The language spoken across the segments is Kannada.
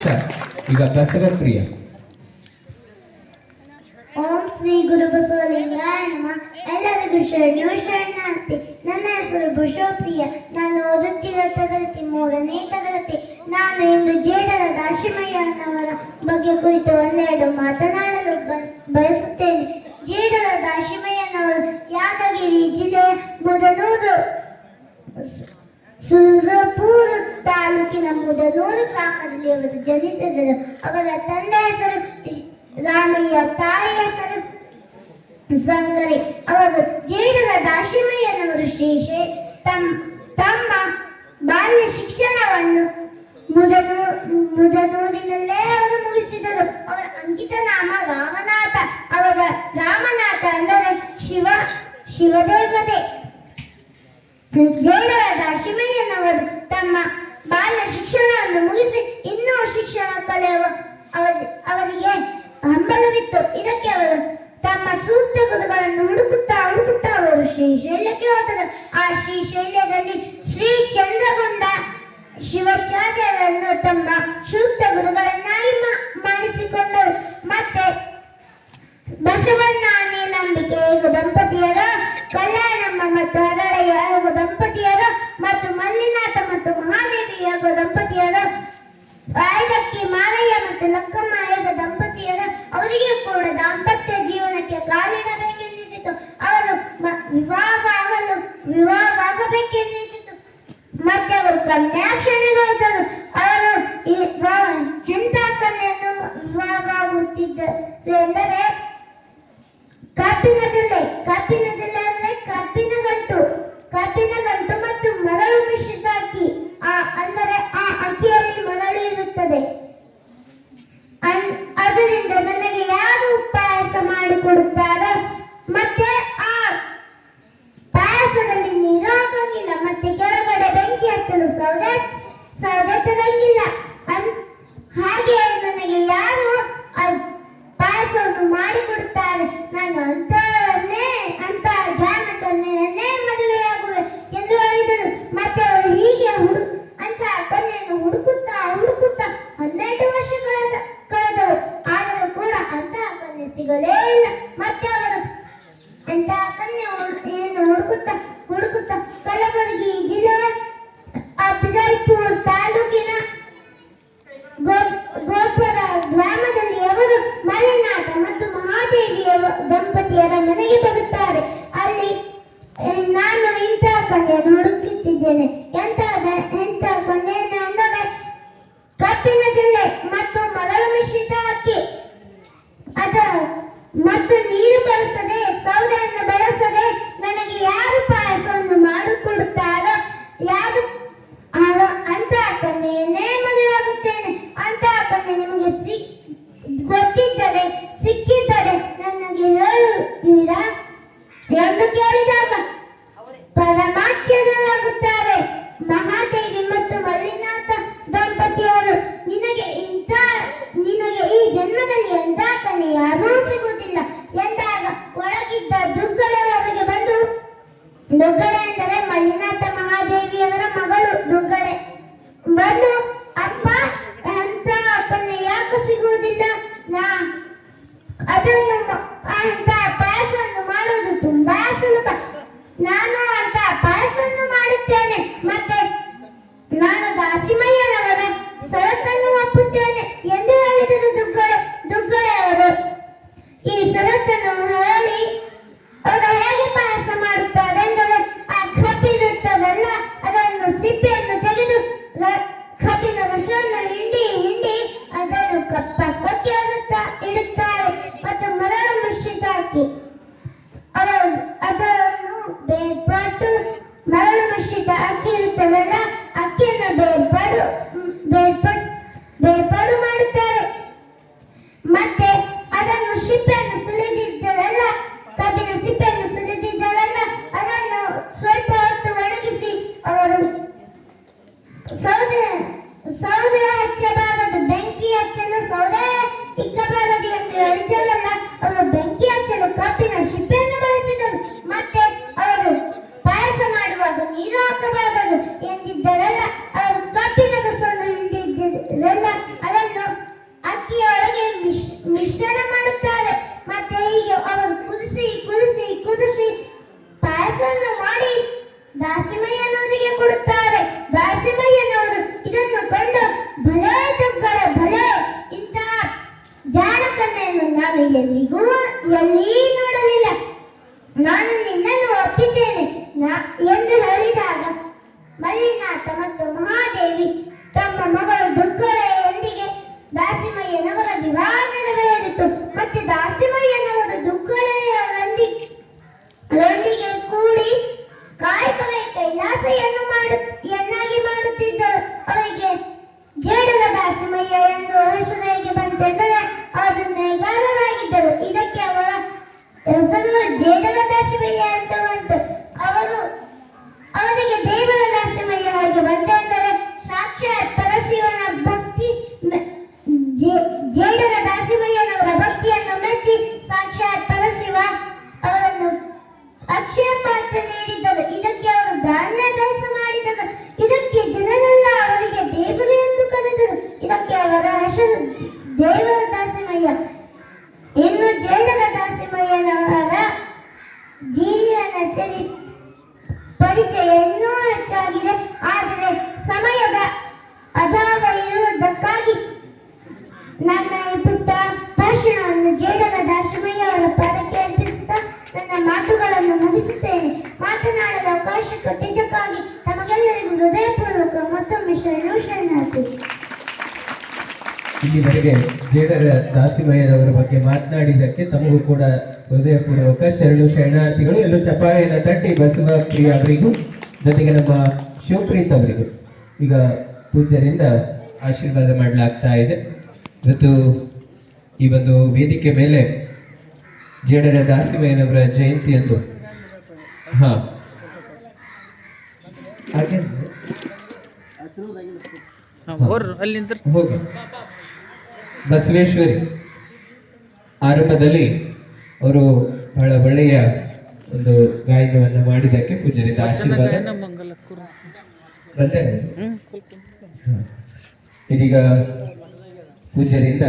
ಈಗ ದಸರಾ ಪ್ರಿಯ ಓಂ ಶ್ರೀ ಗುರು ಬಸವಲಿಂಗಾಯ ಎಲ್ಲರಿಗೂ ಶರಣು ಶರಣಾರ್ಥಿ. ನನ್ನ ಹೆಸರು ಭುಷೋಪ್ರಿಯ ನಾನು ಓದುತ್ತಿರುವ ತರಗತಿ ಮೂರನೇ ತರಗತಿ. ನಾನು ಇಂದು ಜೇಡರ ದಾಶಿಮಯ್ಯನವರ ಬಗ್ಗೆ ಕುರಿತು ಒಂದೆರಡು ಮಾತನಾಡಲು ಬಯಸುತ್ತೇನೆ. ಜೇಡರ ದಾಶಿಮಯ್ಯನವರು ಯಾದಗಿರಿ ಜಿಲ್ಲೆಯ ಮುದನೂರು ಸುರಪುರ ತಾಲೂಕಿನ ಮುದನೂರು ಗ್ರಾಮದಲ್ಲಿ ಅವರು ಜನಿಸಿದರು ಅವರ ತಂದೆ ಹೆಸರು ರಾಮಯ್ಯ ತಾಯಿ ಹೆಸರು ಸಂಗರಿ. ಅವರು ಜೈನದ ದಾಶಿಮಯ್ಯನವರು ಶ್ರೀಶೆ ತಮ್ಮ ತಮ್ಮ ಬಾಲ್ಯ ಶಿಕ್ಷಣವನ್ನು ಮುದನೂ, ಮುದನೂರಿನಲ್ಲೇ ಅವರು ಮುಗಿಸಿದರು. ಅವರ ಅಂಕಿತ ನಾಮ ರಾಮನಾಥ, ಅವರ ರಾಮನಾಥ ಅಂದರೆ ಶಿವ, ಶಿವದೇವತೆ. ಜೇಡರಾದ ಶಿವಯ್ಯನವರು ತಮ್ಮ ಬಾಲ್ಯ ಶಿಕ್ಷಣವನ್ನು ಮುಗಿಸಿ ಇನ್ನೂ ಶಿಕ್ಷಣ ಕಲಿಯುವ ಅವರಿ- ಅವರಿಗೆ ಹಂಬಲವಿತ್ತು ಇದಕ್ಕೆ ಅವರು ತಮ್ಮ ಸೂಕ್ತ ಗುರುಗಳನ್ನು ಹುಡುಕುತ್ತಾ ಹುಡುಕುತ್ತಾ ಅವರು ಶ್ರೀಶೈಲಕ್ಕೆ ಹೋದರು ಆ ಶ್ರೀಶೈಲದಲ್ಲಿ ಶ್ರೀ ಚಂದ್ರಗೊಂಡ ಶಿವಾಚಾರ್ಯರನ್ನು ತಮ್ಮ ಸೂಕ್ತ ಗುರುಗಳನ್ನಾಗಿ ಮಾ- ಮಾಡಿಸಿಕೊಂಡರು ಮತ್ತೆ ಬಸವಣ್ಣ ನೀಲಂಬಿಕೆ ಹಾಗೂ ದಂಪತಿಯರು ಕಲ್ಯಾಣಮ್ಮ ಮತ್ತು ಹರಳಯ್ಯ ಹಾಗೂ ದಂಪತಿಯರು ಮತ್ತು ಮಲ್ಲಿನಾಥ ಮತ್ತು ಮಹಾದೇವಿ ಹಾಗೂ ದಂಪತಿಯರು ಐದಕ್ಕಿ ಮಾರಯ್ಯ ಮತ್ತು ಲಕ್ಕಮ್ಮ ಎಂಬ ದಂಪತಿಯರು ಅವರಿಗೆ ಕೂಡ ದಾಂಪತ್ಯ ಜೀವನಕ್ಕೆ ಕಾಲಿಡಬೇಕೆನ್ನಿಸಿತು. ಅವರು ವಿವಾಹವಾಗಲು, ವಿವಾಹವಾಗಬೇಕೆನ್ನಿಸಿತು. ಮತ್ತೆ ಅವರು ಕನ್ಯಾಕ್ಷಣಿಗೋದರು ಅವರು ವ- ಕನ್ಯನ್ನು ಕನ್ಯೆಯನ್ನು ವಿವಾಹವಾಗುತ್ತಿದ್ದರು ಎಂದರೆ ಕಬ್ಬಿನ ಜಿಲ್ಲೆ ಅಂದ್ರೆ ಕಬ್ಬಿನ ಗಂಟು ಕಬ್ಬಿನ ಗಂಟು ಮತ್ತು ಮರಳು ಮಿಶ್ರಿತ ಅಕ್ಕಿ ಆ ಅಂದರೆ ಆ ಅಕ್ಕಿಯಲ್ಲಿ ಮರಳು ಇರುತ್ತದೆ ಅನ್- ಅದರಿಂದ ನನಗೆ ಯಾರು ಪಾಯಸ ಮಾಡಿಕೊಡುತ್ತಾರೆ ಮತ್ತೆ ಆ ಪಾಯಸದಲ್ಲಿ ನೀರು ಹಾಕಂಗಿಲ್ಲ ಮತ್ತೆ ಕೆಳಗಡೆ ಬೆಂಕಿ ಹಚ್ಚಲು ಸೌದೆ ಸೌದೆ ತರಂಗಿಲ್ಲ ಅನ್- ಹಾಗೆ ನನಗೆ ಯಾರು ಆ ಪಾಯಸವನ್ನು ಮಾಡಿಕೊಡುತ್ತಾರೆ ನಾನು ಅಂತವರನ್ನೇ ಅಂತ ಜಾನಕನ್ನೇ ಮದುವೆಯಾಗುವೆ ಎಂದು ಹೇಳಿದರು ಮತ್ತೆ ಅವರು ಹೀಗೆ ಹುಡು ಅಂತ ಕನ್ಯೆಯನ್ನು ಹುಡುಕುತ್ತಾ ಹುಡುಕುತ್ತಾ ಹನ್ನೆರಡು ವರ್ಷ ಕಳೆದ ಕಳೆದವು ಆದರೂ ಕೂಡ ಅಂತಹ ಕನ್ಯೆ ಸಿಗಲೇ ಇಲ್ಲ ಮತ್ತೆ ಅವರು ಅಂತ ಕನ್ಯೆ ಏನು ಹುಡುಕುತ್ತಾ ಹುಡುಕುತ್ತಾ ಕಲಬುರಗಿ ಜಿಲ್ಲೆಯ ಅಫಜಲ್ಪುರ ತಾಲೂಕಿನ ಗೋ- ಗೋಪುರ ಗ್ರಾಮದಲ್ಲಿ ಅವರು ಮಲೆನಾಥ ಮತ್ತು ಮಹಾದೇವಿಯ ಮನೆಗೆ ಬರುತ್ತಾರೆ. ಅಲ್ಲಿ ನಾನು ಇಂತಹ ಕೊಂಡೆಯನ್ನು ಹುಡುಕುತ್ತಿದ್ದೇನೆ ಎಂತಹ ಎಂತಹ ಕನ್ಯೆಯನ್ನು ಅಂದರೆ ಕಬ್ಬಿನ ಜಿಲ್ಲೆ ಮತ್ತು ಮರಳು ಮಿಶ್ರಿತ ಅಕ್ಕಿ ಅದ, ಮತ್ತು ನೀರು ಬಳಸದೆ ಸೌದೆಯನ್ನು ಅದನ್ನು ಅಂತ ಪಾಯಸವನ್ನು ಮಾಡುವುದು ತುಂಬಾ ಸುಲಭ. ನಾನು ಅಂತ ಪಾಯಸವನ್ನು ಮಾಡುತ್ತೇನೆ, ಮತ್ತೆ ನಾನು ದಾಸಿಮಯ್ಯನವರ ಸರತನ್ನು ಒಪ್ಪುತ್ತೇನೆ ಎಂದು ಹೇಳಿದರು ದುಗ್ಗಡೆ ದುಗ್ಗಡೆ ಅವರು ಈ ಸರತ್ತನ್ನು ಹೇಳಿ ಅವರು ಹೇಗೆ ಪಾಯಸ ಮಾಡುತ್ತಾರೆ ಎಂದರೆ ಆ ಕಬ್ಬಿರುತ್ತದಲ್ಲ ಅದನ್ನು ಸಿಪ್ಪೆಯನ್ನು ತೆಗೆದು ರ- ಕಬ್ಬಿನ ರಸವನ್ನು ಹಿಂಡಿ ಹಿಂಡಿ ಅದನ್ನು ಕ- ಪಕ್ಕಕ್ಕೆ ಇಡುತ್ತಾ ಇಡುತ್ತಾರೆ ಮತ್ತು ಮರಳು ಮಿಶ್ರಿತ ಹಾಕಿ ಅವರು ಅದನ್ನು ಬೇರ್ಪಟ್ಟು ಮರಳು ಮಿಶ್ರಿತ ಅಕ್ಕಿ ಇರುತ್ತದಲ್ಲ ಅಕ್ಕಿಯನ್ನು ಬೇರ್ಪಡು ಬೇರ್ಪಡು ಬೇರ್ಪಾಡು ಮಾಡುತ್ತಾರೆ ಮತ್ತೆ ಅದನ್ನು ಸಿಪ್ಪೆಯನ್ನು ಸುಲಿದಿದ್ದರಲ್ಲ ಕಬ್ಬಿನ ಸಿಪ್ಪೆಯನ್ನು ಸುಲಿದಿದ್ದರಲ್ಲ ಅದನ್ನು ಸ್ವಲ್ಪ ಹೊತ್ತು ಒಣಗಿಸಿ ಅವರು ಸೌದೆ ಸೌದೆ ಹಚ್ಚಬಾರದು ಬೆಂಕಿ ಹಚ್ಚಲು ಸೌದೆ ಇಕ್ಕ ನಿನ್ನನ್ನು ನಾನು ಎಲ್ಲಿಗೂ ಎಲ್ಲಿ ನೋಡಲಿಲ್ಲ? ನಾನು ನಿನ್ನನ್ನು ಒಪ್ಪಿದ್ದೇನೆ. ಹೆಸರು ದೇವರ ದಾಸಿಮಯ್ಯ. ಇನ್ನು ಜೇಡರ ದಾಸಿಮಯ್ಯನವರ ಜೀವನ ಚರಿ ಪರಿಚಯ ಇನ್ನೂ ಹೆಚ್ಚಾಗಿದೆ. ಆದರೆ ಸಮಯದ ಅಭಾವ ಇರುವುದಕ್ಕಾಗಿ ನನ್ನ ಈ ಪುಟ್ಟ ಭಾಷಣವನ್ನು ಜೇಡರ ದಾಶಮಯ್ಯ ಅವರ ಪಾದಕ್ಕೆ ಅರ್ಪಿಸುತ್ತಾ ನನ್ನ ಮಾತುಗಳನ್ನು ಮುಗಿಸುತ್ತೇನೆ ಮಾತನಾಡಲು ಅವಕಾಶ ಕೊಟ್ಟಿದ್ದಕ್ಕಾಗಿ ತಮಗೆಲ್ಲರಿಗೂ ಹೃದಯಪೂರ್ವಕ ಮತ್ತೊಮ್ಮೆ ಶರಣು ಶರಣಾರ್ಥಿ ಇಲ್ಲಿವರೆಗೆ ಜೇಡರ ದಾಸಿಮಯ್ಯರವರ ಬಗ್ಗೆ ಮಾತನಾಡಿದ್ದಕ್ಕೆ ತಮಗೂ ಕೂಡ ಹೃದಯಪೂರ್ವಕ ಶರಣು ಶರಣಾರ್ಥಿಗಳು. ಎಲ್ಲೂ ಚಪಾಯನ ತಟ್ಟಿ ಬಸವ ಪ್ರಿಯ ಅವರಿಗೂ ಜೊತೆಗೆ ನಮ್ಮ ಶಿವಪ್ರೀತ್ ಅವರಿಗೂ. ಈಗ ಪೂಜ್ಯರಿಂದ ಆಶೀರ್ವಾದ ಮಾಡಲಾಗ್ತಾ ಇದೆ. ಇವತ್ತು ಈ ಒಂದು ವೇದಿಕೆ ಮೇಲೆ ಜೇಡರ ದಾಸಿಮಯ್ಯನವರ ಜಯಂತಿ ಎಂದು ಹಾ. ಹಾಗೆ. ಹೋಗಿ. ಬಸವೇಶ್ವರಿ ಆರಂಭದಲ್ಲಿ ಅವರು ಬಹಳ ಒಳ್ಳೆಯ ಒಂದು ಗಾಯನವನ್ನು ಮಾಡಿದ್ದಕ್ಕೆ ಪೂಜರಿಂದ ಆಶೀರ್ವಾದ. ಇದೀಗ ಪೂಜರಿಂದ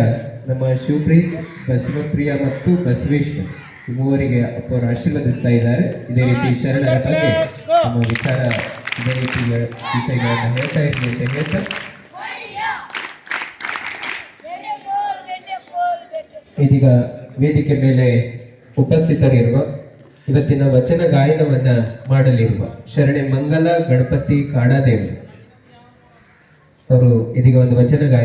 ನಮ್ಮ ಶಿವಪ್ರೀತ್ ಬಸವಪ್ರಿಯ ಮತ್ತು ಬಸವೇಶ್ವರ್ ಮೂವರಿಗೆ ಅಪ್ಪವರು ಆಶೀರ್ವದಿಸ್ತಾ ಇದ್ದಾರೆ. ಇದೇ ರೀತಿ ಶರಣರ ಬಗ್ಗೆ ನಮ್ಮ ವಿಚಾರ ಇದೇ ರೀತಿ ವಿಷಯಗಳನ್ನು ಹೇಳ್ತಾ ಇದ್ದೀನಿ ಅಂತ ಹೇಳ್ತಾ. ಇದೀಗ ವೇದಿಕೆ ಮೇಲೆ ಉಪಸ್ಥಿತರಿರುವ ಇವತ್ತಿನ ವಚನ ಗಾಯನವನ್ನ ಮಾಡಲಿರುವ ಶರಣೆ ಮಂಗಲ ಗಣಪತಿ ಕಾಡಾದೇವಿ ಅವರು ಇದೀಗ ಒಂದು ವಚನ ಗಾಯನ